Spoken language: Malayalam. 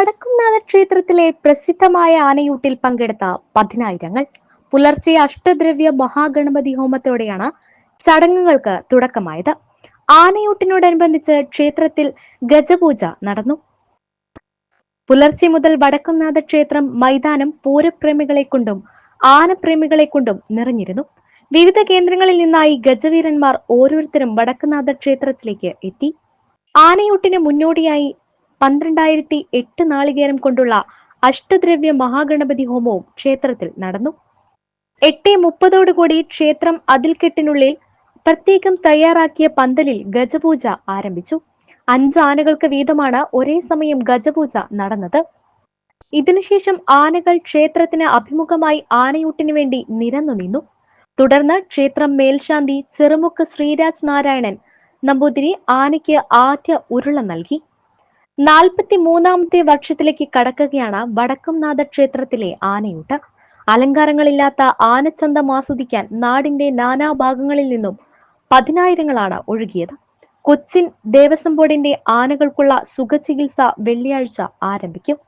വടക്കുംനാഥ ക്ഷേത്രത്തിലെ പ്രസിദ്ധമായ ആനയൂട്ടിൽ പങ്കെടുത്ത പതിനായിരങ്ങൾ. പുലർച്ചെ അഷ്ടദ്രവ്യ മഹാഗണപതി ഹോമത്തോടെയാണ് ചടങ്ങുകൾക്ക് തുടക്കമായത്. ആനയൂട്ടിനോടനുബന്ധിച്ച് ക്ഷേത്രത്തിൽ ഗജപൂജ നടന്നു. പുലർച്ചെ മുതൽ വടക്കുംനാഥ ക്ഷേത്രം മൈതാനം പൂരപ്രേമികളെ കൊണ്ടും ആനപ്രേമികളെ കൊണ്ടും നിറഞ്ഞിരുന്നു. വിവിധ കേന്ദ്രങ്ങളിൽ നിന്നായി ഗജവീരന്മാർ ഓരോരുത്തരും വടക്കുംനാഥ ക്ഷേത്രത്തിലേക്ക് എത്തി. ആനയൂട്ടിന് മുന്നോടിയായി പന്ത്രണ്ടായിരത്തി എട്ട് നാളികേരം കൊണ്ടുള്ള അഷ്ടദ്രവ്യ മഹാഗണപതി ഹോമവും ക്ഷേത്രത്തിൽ നടന്നു. എട്ട് മുപ്പതോടുകൂടി ക്ഷേത്രം അതിൽക്കെട്ടിനുള്ളിൽ പ്രത്യേകം തയ്യാറാക്കിയ പന്തലിൽ ഗജപൂജ ആരംഭിച്ചു. അഞ്ച് ആനകൾക്ക് വീതമാണ് ഒരേ സമയം ഗജപൂജ നടന്നത്. ഇതിനുശേഷം ആനകൾ ക്ഷേത്രത്തിന് അഭിമുഖമായി ആനയൂട്ടിനു വേണ്ടി നിരന്നു നിന്നു. തുടർന്ന് ക്ഷേത്രം മേൽശാന്തി ചെറുമുക്ക് ശ്രീരാജ് നാരായണൻ നമ്പൂതിരി ആനയ്ക്ക് ആദ്യ ഉരുള നൽകി. നാൽപ്പത്തി മൂന്നാമത്തെ വർഷത്തിലേക്ക് കടക്കുകയാണ് വടക്കുംനാഥ ക്ഷേത്രത്തിലെ ആനയൂട്ട്. അലങ്കാരങ്ങളില്ലാത്ത ആനച്ചന്തം ആസ്വദിക്കാൻ നാടിന്റെ നാനാഭാഗങ്ങളിൽ നിന്നും പതിനായിരങ്ങളാണ് ഒഴുകിയത്. കൊച്ചിൻ ദേവസ്വം ബോർഡിന്റെ ആനകൾക്കുള്ള സുഖചികിത്സ വെള്ളിയാഴ്ച ആരംഭിക്കും.